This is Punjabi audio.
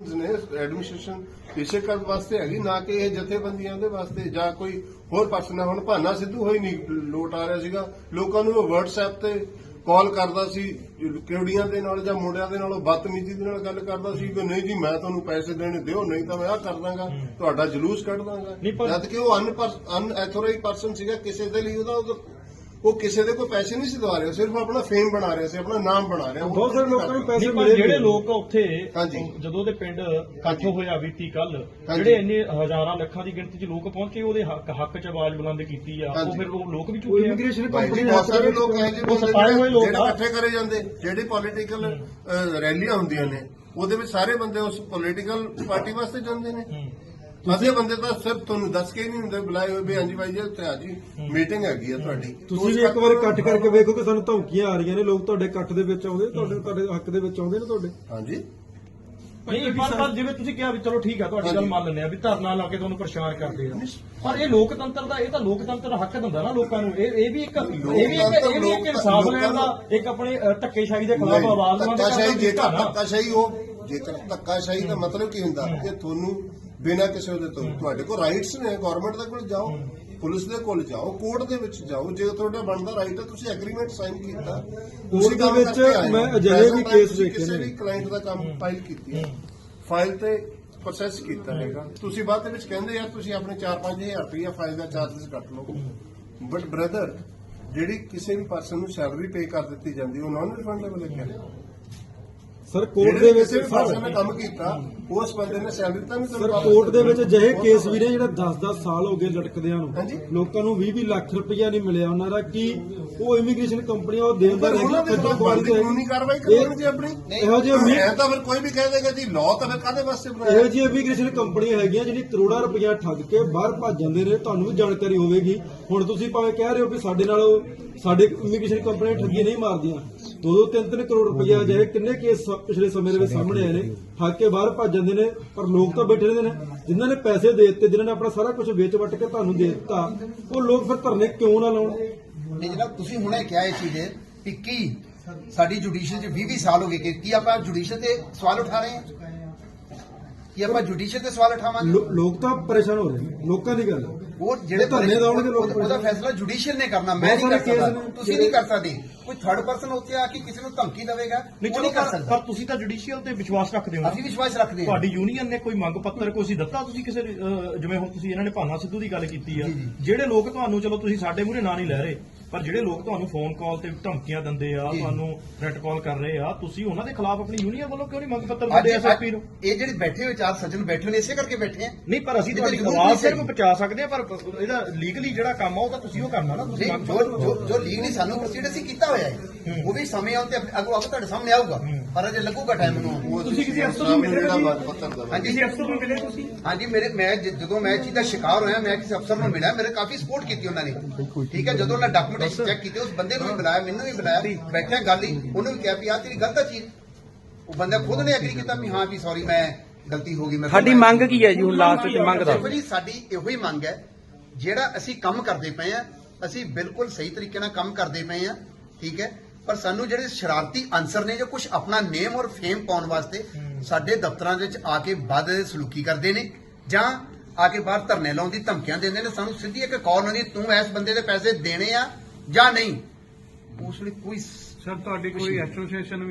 ਨੇ ਐਡਮਿਨਿਸਟ੍ਰੇਸ਼ਨ ਇਸੇ ਕਰਨ ਵਾਸਤੇ ਹੈਗੀ ਨਾ ਕਿ ਇਹ ਜਥੇਬੰਦੀਆਂ ਦੇ ਵਾਸਤੇ ਜਾਂ ਕੋਈ ਹੋਰ ਪਰਸਨ ਹੁਣ। ਭਾਨਾ ਸਿੱਧੂ ਹੋਈ ਨਹੀਂ ਲੋਟ ਆ ਰਿਹਾ ਸੀਗਾ। ਲੋਕਾਂ ਨੂੰ ਉਹ WhatsApp ਤੇ ਕਾਲ ਕਰਦਾ ਸੀ ਕਿਉੜੀਆਂ ਦੇ ਨਾਲ ਜਾਂ ਮੁੰਡਿਆਂ ਦੇ ਨਾਲ ਉਹ ਬਦਤਮੀਜ਼ੀ ਦੇ ਨਾਲ ਗੱਲ ਕਰਦਾ ਸੀ ਕਿ ਨਹੀਂ ਜੀ ਮੈਂ ਤੁਹਾਨੂੰ ਪੈਸੇ ਦੇਣੇ ਦਿਓ ਨਹੀਂ ਤਾਂ ਮੈਂ ਆਹ ਕਰ ਦਾਂਗਾ ਤੁਹਾਡਾ ਜਲੂਸ ਕੱਢ ਦਾਂਗਾ। ਜਦ ਕਿ ਉਹ ਅਨਐਥੋਰਾਈਜ਼ ਪਰਸਨ ਸੀਗਾ ਕਿਸੇ ਦੇ ਲਈ ਉਹਦਾ- ਉਹ ਕਿਸੇ ਦੇ ਕੋਈ ਪੈਸੇ ਨਹੀਂ ਸੀ ਦਵਾ ਰਿਹਾ ਸਿਰਫ ਆਪਣਾ ਫੇਮ ਬਣਾ ਰਿਹਾ ਸੀ ਆਪਣਾ ਨਾਮ ਬਣਾ ਰਿਹਾ ਬਹੁਤ ਸਾਰੇ ਲੋਕਾਂ ਨੂੰ ਪੈਸੇ ਨਹੀਂ ਪਰ ਮਿਲੇ ਜਿਹੜੇ। ਲੋਕ ਉੱਥੇ ਹਾਂਜੀ। ਜਦੋਂ ਦੇ ਪਿੰਡ ਇਕੱਠ ਹੋਇਆ ਬੀਤੀ ਕੱਲ ਹਾਂਜੀ। ਜਿਹੜੇ ਇੰਨੇ ਹਜ਼ਾਰਾਂ ਲੱਖਾਂ ਦੀ ਗਿਣਤੀ 'ਚ ਲੋਕ ਪਹੁੰਚੇ ਉਹਦੇ ਹੱਕ ਹੱਕ 'ਚ ਆਵਾਜ਼ ਬੁਲੰਦ ਕੀਤੀ ਆ ਉਹ ਹਾਂਜੀ। ਫਿਰ ਉਹ ਲੋਕ ਵੀ ਆ ਇਮੀਗ੍ਰੇਸ਼ਨ ਭਾਈ ਕੰਪਨੀ ਬਹੁਤ ਸਾਰੇ ਲੋਕ ਹੈ ਜੀ ਉਹ ਸਤਾਏ ਹੋਏ ਲੋਕ ਜਿਹੜੇ ਆ। ਇਕੱਠੇ ਕਰੇ ਜਾਂਦੇ ਜਿਹੜੇ ਪੋਲੀਟੀਕਲ ਰੈਲੀਆਂ ਹੁੰਦੀਆਂ ਨੇ ਉਹਦੇ ਵਿੱਚ ਸਾਰੇ ਬੰਦੇ ਉਸ ਪੋਲੀਟੀਕਲ ਪਾਰਟੀ ਵਾਸਤੇ ਜਾਂਦੇ ਨੇ ਹੂੰ। ਅੱਧੇ ਬੰਦੇ ਤਾਂ ਸਿਰਫ ਤੁਹਾਨੂੰ ਦੱਸ ਕੇ ਨਹੀਂ ਹੁੰਦੇ ਬੁਲਾਏ ਹੋਏ ਵੀ ਹਾਂਜੀ ਭਾਈ ਜੀ ਉੱਥੇ ਆ ਜੀ ਮੀਟਿੰਗ ਹੈਗੀ ਆ ਤੁਹਾਡੀ। ਤੁਸੀਂ ਵੀ ਇੱਕ ਵਾਰ ਇਕੱਠ ਕਰਕੇ ਵੇਖੋ ਕਿ ਸਾਨੂੰ ਧਮਕੀਆਂ ਆ ਰਹੀਆਂ ਨੇ ਲੋਕ ਤੁਹਾਡੇ ਇਕੱਠ ਦੇ ਵਿੱਚ ਆਉਂਦੇ ਤੁਹਾਡੇ ਤੁਹਾਡੇ ਹੱਕ ਦੇ ਵਿੱਚ ਆਉਂਦੇ ਨੇ ਤੁਹਾਡੇ। ਹਾਂਜੀ। ਨਹੀਂ ਪਰ ਪਰ ਜਿਵੇਂ ਤੁਸੀਂ ਕਿਹਾ ਵੀ ਚਲੋ ਠੀਕ ਆ ਤੁਹਾਡੀ ਗੱਲ। ਮੰਨ ਲੈਂਦੇ ਆ ਵੀ ਧਰਨਾ ਲਾ ਕੇ ਤੁਹਾਨੂੰ ਪਰੇਸ਼ਾਨ ਕਰਦੇ ਆ। ਪਰ ਇਹ ਲੋਕਤੰਤਰ ਦਾ ਇਹ ਤਾਂ ਲੋਕਤੰਤਰ ਦਾ ਹੱਕ ਦਿੰਦਾ ਨਾ ਲੋਕਾਂ ਨੂੰ। ਇਹ ਇਹ ਵੀ ਇੱਕ ਇਹ ਵੀ ਇੱਕ ਇਹ ਵੀ ਇੱਕ ਇਨਸਾਫ ਲੈਣ ਦਾ ਇੱਕ ਆਪਣੇ ਧੱਕੇਸ਼ਾਹੀ ਦੇ ਖਿਲਾਫ ਆਵਾਜ਼ ਉਠਾਉਣ ਦਾ ਧੱਕਾਸ਼ਾਹੀ ਜੇਕਰ ਧੱਕਾਸ਼ਾਹੀ ਉਹ ਜੇਕਰ ਧੱਕਾਸ਼ਾਹੀ ਦਾ ਮਤਲਬ ਕੀ ਹੁੰਦਾ? ਕਿ ਤੁਹਾਨੂੰ ਬਿਨਾਂ ਕਿਸੇ ਉਹਦੇ ਤੋਂ। ਤੁਹਾਡੇ ਕੋਲ ਰਾਈਟਸ ਨੇ ਗਵਰਨਮੈਂਟ ਦੇ ਕੋਲ ਜਾਓ ਪੁਲਿਸ ਦੇ ਕੋਲ ਜਾਓ ਕੋਰਟ ਦੇ ਵਿੱਚ ਜਾਓ। ਜੇ ਤੁਹਾਡਾ ਬਣਦਾ ਰਾਈਟ ਹੈ ਤੁਸੀਂ ਐਗਰੀਮੈਂਟ ਸਾਈਨ ਕੀਤਾ। ਤੁਸੀਂ ਦੇ ਵਿੱਚ। ਮੈਂ ਅਜਿਹੇ ਵੀ ਕੇਸ ਤੁਸੀਂ ਵੇਖੇ ਕਿਸੇ ਨੇ। ਵੀ ਕਲਾਇੰਟ ਦਾ ਕੰਮ ਫਾਈਲ ਕੀਤੀ ਹੈ। ਫਾਈਲ ਤੇ ਪ੍ਰੋਸੈਸ ਕੀਤਾ ਹੈਗਾ। ਤੁਸੀਂ ਬਾਅਦ ਦੇ ਵਿੱਚ ਕਹਿੰਦੇ ਯਾਰ ਤੁਸੀਂ ਆਪਣੇ 4-5000 ਰੁਪਏ ਫਾਈਲ ਦਾ ਚਾਰजेस ਕੱਟ ਲਓ। ਬਟ ਬ੍ਰਦਰ ਜਿਹੜੀ ਕਿਸੇ ਵੀ ਪਰਸਨ ਨੂੰ ਸੈਲਰੀ ਪੇ ਕਰ ਦਿੱਤੀ ਜਾਂਦੀ ਉਹ ਨਾਨ ਰਿਫੰਡੇਬਲ ਹੈ ਕਿਆ? ਸਰ ਕੋਰਟ ਦੇ ਵਿੱਚ ਪਰਸਨ ਨੇ ਕੰਮ ਕੀਤਾ ਉਸ ਬੰਦੇ ਨੇ ਸੈਲਰੀ ਤਾਂ ਨਹੀਂ ਸਰ ਕੋਰਟ ਦੇ ਵਿੱਚ ਅਜਿਹੇ ਕੇਸ ਵੀ ਨੇ ਜਿਹੜਾ 10-10 ਸਾਲ ਹੋ ਗਏ ਲਟਕਦਿਆਂ ਨੂੰ। ਲੋਕਾਂ ਨੂੰ 20-20 ਲੱਖ ਰੁਪਇਆ ਨਹੀਂ ਮਿਲਿਆ ਉਹਨਾਂ ਦਾ ਕੀ ਉਹ ਇਮੀਗ੍ਰੇਸ਼ਨ ਕੰਪਨੀਆਂ ਉਹ ਦੇਣਦਾਰ ਪਰ ਉਹਨਾਂ ਦੇ ਖਿਲਾਫ ਕਾਨੂੰਨੀ ਕਾਰਵਾਈ ਕਰਨੀ ਆਪਣੀ? ਇਹੋ ਜਿਹੇ ਐ ਤਾਂ ਫਿਰ ਕੋਈ ਵੀ ਕਹਿ ਦੇਗਾ ਜੀ ਲਾਅ ਤਾਂ ਫਿਰ ਕਾਹਦੇ ਵਾਸਤੇ ਬਣਾਇਆ? ਇਹੋ ਜਿਹੀ ਇਮੀਗ੍ਰੇਸ਼ਨ ਕੰਪਨੀਆਂ ਹੈਗੀਆਂ ਜਿਹੜੀ ਕਰੋੜਾਂ ਰੁਪਇਆ ਠੱਗ ਕੇ ਬਾਹਰ ਭੱਜ ਜਾਂਦੇ ਨੇ ਤੁਹਾਨੂੰ ਵੀ ਜਾਣਕਾਰੀ ਹੋਵੇਗੀ। ਹੁਣ ਤੁਸੀਂ ਭਾਵੇਂ ਕਹਿ ਰਹੇ ਹੋ ਕਿ ਸਾਡੇ ਨਾਲ ਸਾਡੇ ਇਮੀਗ੍ਰੇਸ਼ਨ ਕੰਪਨੀਆਂ ਠੱਗੀ ਨਹੀਂ ਮਾਰਦੀਆਂ। ਦੋ ਦੋ ਤਿੰਨ ਤਿੰਨ ਕਰੋੜ ਰੁਪਇਆ ਅਜਿਹੇ ਕਿੰਨੇ ਕੇਸ ਪਿਛਲੇ ਸਮੇਂ ਦੇ ਵਿੱਚ ਸਾਹਮਣੇ ਆਏ ਨੇ ਠੱਗ ਕੇ ਬਾਹਰ ਭੱਜ ਜਾਂਦੇ ਨੇ ਪਰ ਲੋਕ ਤਾਂ ਬੈਠੇ ਰਹਿੰਦੇ ਨੇ। ਜਿਨ੍ਹਾਂ ਨੇ ਪੈਸੇ ਦੇ ਦਿੱਤੇ ਜਿਨ੍ਹਾਂ ਨੇ ਆਪਣਾ ਸਾਰਾ ਕੁਝ ਵੇਚ ਵੱਟ ਕੇ ਤੁਹਾਨੂੰ ਦੇ ਦਿੱਤਾ ਉਹ ਲੋਕ ਫਿਰ ਧਰਨੇ ਕਿਉਂ ਨਾ ਲਾਉਣ? ਨਹੀਂ ਜਨਾਬ ਤੁਸੀਂ ਹੁਣੇ ਕਿਹਾ ਇਹ ਚੀਜ਼ ਕਿ ਕੀ ਸਾਡੀ ਜੁਡੀਸ਼ੀਅਲ 'ਚ 20 20 ਸਾਲ ਹੋ ਗਏ ਕਿ ਕੀ ਆਪਾਂ ਜੁਡੀਸ਼ੀਅਲ ਤੇ ਸਵਾਲ ਉਠਾ ਰਹੇ ਹਾਂ? ਕੀ ਆਪਾਂ ਜੁਡੀਸ਼ੀਅਲ ਤੇ ਸਵਾਲ ਉਠਾਵਾਂਗੇ? ਲੋ- ਲੋਕ ਤਾਂ ਪਰੇਸ਼ਾਨ ਹੋ ਰਹੇ ਨੇ ਲਾਕਾਂ ਦੀ ਗੱਲ ਹੈ। ਉਹ ਜਿਹੜੇ ਉਹ ਧਰਨੇ ਲਾਉਣਗੇ ਲੋਕ ਉਹਦਾ- ਫੈਸਲਾ ਜੁਡੀਸ਼ੀਅਲ ਨੇ ਕਰਨਾ ਮੈਂ ਬਹੁਤ ਨਹੀਂ ਕਰ ਸਾਰੇ ਕੇਸ ਸਕਦਾ ਨੇ ਤੁਸੀਂ ਨਹੀਂ ਕਰ ਸਕਦੇ। ਕੋਈ ਥਰਡ ਪਰਸਨ ਉੱਥੇ ਆ ਕੇ ਕਿਸੇ ਨੂੰ ਧਮਕੀ ਦੇਵੇਗਾ ਨਹੀਂ ਉਹ ਚਲੋ ਨਹੀਂ ਕਰ ਪਰ ਸਕਦਾ। ਪਰ ਤੁਸੀਂ ਤਾਂ ਜੁਡੀਸ਼ੀਅਲ ਤੇ ਵਿਸ਼ਵਾਸ ਰੱਖਦੇ ਹੋ। ਅਸੀਂ ਵਿਸ਼ਵਾਸ ਰੱਖਦੇ ਹਾਂ। ਤੁਹਾਡੀ ਯੂਨੀਅਨ ਨੇ ਕੋਈ ਮੰਗ ਪੱਤਰ ਕੋਈ ਸੀ ਦਿੱਤਾ ਤੁਸੀਂ ਕਿਸੇ ਅਹ, ਜਿਵੇਂ ਹੁਣ ਤੁਸੀਂ ਇਹਨਾਂ ਨੇ ਭਾਨਾ ਸਿੱਧੂ ਦੀ ਗੱਲ ਕੀਤੀ ਆ। ਜਿਹੜੇ ਲੋਕ ਤੁਹਾਨੂੰ ਚਲੋ ਤੁਸੀਂ ਸਾਡੇ ਮੂਹਰੇ ਨਾਂ ਨਹੀਂ ਲੈ ਰਹੇ ਪਰ ਜਿਹੜੇ ਲੋਕ ਤੁਹਾਨੂੰ ਫੋਨ ਕਾਲ ਤੇ ਧਮਕੀਆਂ ਦਿੰਦੇ ਆ। ਤੁਹਾਨੂੰ ਥ੍ਰੈਟ ਕਾਲ ਕਰ ਰਹੇ ਆ ਤੁਸੀਂ ਉਹਨਾਂ ਦੇ ਖਿਲਾਫ ਆਪਣੀ ਯੂਨੀਅਨ ਵੱਲੋਂ ਕਿਉਂ ਨਹੀਂ ਮੰਗ ਪੱਤਰ ਦਿੰਦੇ ਐਸਐਸਪੀ ਨੂੰ? ਇਹ ਜਿਹੜੇ ਬੈਠੇ ਹੋਏ ਚਾਰ ਸੱਜਣ ਬੈਠੇ ਹੋਏ ਨੇ ਇਸੇ ਕਰਕੇ ਬੈਠੇ ਆ। ਨਹੀਂ ਪਰ ਅਸੀਂ ਤੁਹਾਡੀ ਆਵਾਜ਼ ਸਿਰਫ। ਪਹੁੰਚਾ ਸਕਦੇ ਆ ਪਰ ਇਹਦਾ ਲੀਗਲੀ ਜਿਹੜਾ ਕੰਮ ਆ ਉਹ ਤਾਂ ਤੁਸੀਂ ਉਹ ਕਰਨਾ ਨਾ ਤੁਸੀਂ ਜੋ ਜੋ ਜੋ ਲੀਗ ਨੇ ਸਾਨੂੰ ਪ੍ਰੋਸੀਡ ਅਸੀਂ ਕੀਤਾ ਹੋਇਆ ਹੈ। ਉਹ ਵੀ ਸਮੇਂ ਆਉਣ ਤੇ ਅੱਗੋਂ ਅੱਗੋਂ ਤੁਹਾਡੇ ਸਾਹਮਣੇ ਆਊਗਾ। ਪਰ ਅਜੇ ਲੱਗੂਗਾ ਟਾਈਮ ਨੂੰ। ਤੁਸੀਂ ਕਿਸੇ ਅਫਸਰ ਨੂੰ ਮਿਲੇ ਜਿਹੜਾ ਜੀ? ਬਾਤ ਪੱਤਰ ਦਾ ਹਾਂਜੀ ਕਿਸੇ ਅਫਸਰ ਨੂੰ ਮਿਲੇ ਤੁਸੀਂ? ਹਾਂਜੀ ਮੇਰੇ ਮੈਂ ਜ- ਜਦੋਂ ਮੈਂ ਇਹ ਚੀਜ਼ ਦਾ ਸ਼ਿਕਾਰ ਹੋਇਆ ਮੈਂ ਕਿਸੇ ਅਫਸਰ ਨੂੰ ਮਿਲਿਆ ਮੇਰੇ ਕਾਫੀ ਸਪੋਰਟ ਕੀਤੀ ਉਹਨਾਂ ਨੇ। ਠੀਕ ਹੈ ਜਦੋਂ ਉਹਨਾਂ ਡਾਕੂਮੈਂਟੇਸ਼ਨ ਚੈੱਕ ਕੀਤੀ ਉਸ ਬੰਦੇ ਨੂੰ ਵੀ ਬੁਲਾਇਆ ਮੈਨੂੰ ਵੀ ਬੁਲਾਇਆ ਬੈਠਿਆ ਗੱਲ ਹੀ। ਉਹਨੂੰ ਵੀ ਕਿਹਾ ਵੀ ਆ ਤੇਰੀ ਗਲਤ ਚੀਜ਼। ਉਹ ਬੰਦਾ ਖੁਦ ਨੇ ਐਗਰੀ ਕੀਤਾ ਵੀ ਹਾਂ ਵੀ ਸੌਰੀ ਮੈਂ ਗਲਤੀ ਹੋ ਗਈ ਮੈਂ ਸਾਡੀ ਮੰਗ ਕੀ ਹੈ ਜੀ ਹੁਣ ਲਾਸਟ ਚ ਮੰਗ ਦਾ ਦੇਖੋ ਜੀ ਸਾਡੀ ਇਹੋ ਹੀ ਮੰਗ ਹੈ ਜਿਹੜਾ ਅਸੀਂ ਕੰਮ ਕਰਦੇ ਪਏ ਆ ਅਸੀਂ ਬਿਲਕੁਲ ਸਹੀ ਤਰੀਕੇ ਨਾਲ ਕੰਮ ਕਰਦੇ ਪਏ ਆ ਠੀਕ ਹੈ ਪਰ ਸਾਨੂੰ ਜਿਹੜੇ ਸ਼ਰਾਰਤੀ ਅਨਸਰ ਨੇ ਜੋ ਕੁਝ ਆਪਣਾ ਨੇਮ ਔਰ ਫੇਮ ਪਾਉਣ ਵਾਸਤੇ ਸਾਡੇ ਦਫ਼ਤਰਾਂ ਦੇ ਵਿੱਚ ਆ ਕੇ ਵੱਧ ਸਲੂਕੀ ਕਰਦੇ ਨੇ ਜਾਂ ਆ ਕੇ ਬਾਹਰ ਧਰਨੇ ਲਾਉਣ ਦੀ ਧਮਕੀਆਂ ਦਿੰਦੇ ਨੇ ਸਾਨੂੰ ਸਿੱਧੀ ਇੱਕ ਕਾਲ ਆਉਂਦੀ ਤੂੰ ਇਸ ਬੰਦੇ ਦੇ ਪੈਸੇ ਦੇਣੇ ਆ ਜਾਂ ਨਹੀਂ? ਉਸ ਲਈ ਕੋਈ ਸਰ ਤੁਹਾਡੀ ਕੋਈ ਐਸੋਸੀਏਸ਼ਨ ਵੀ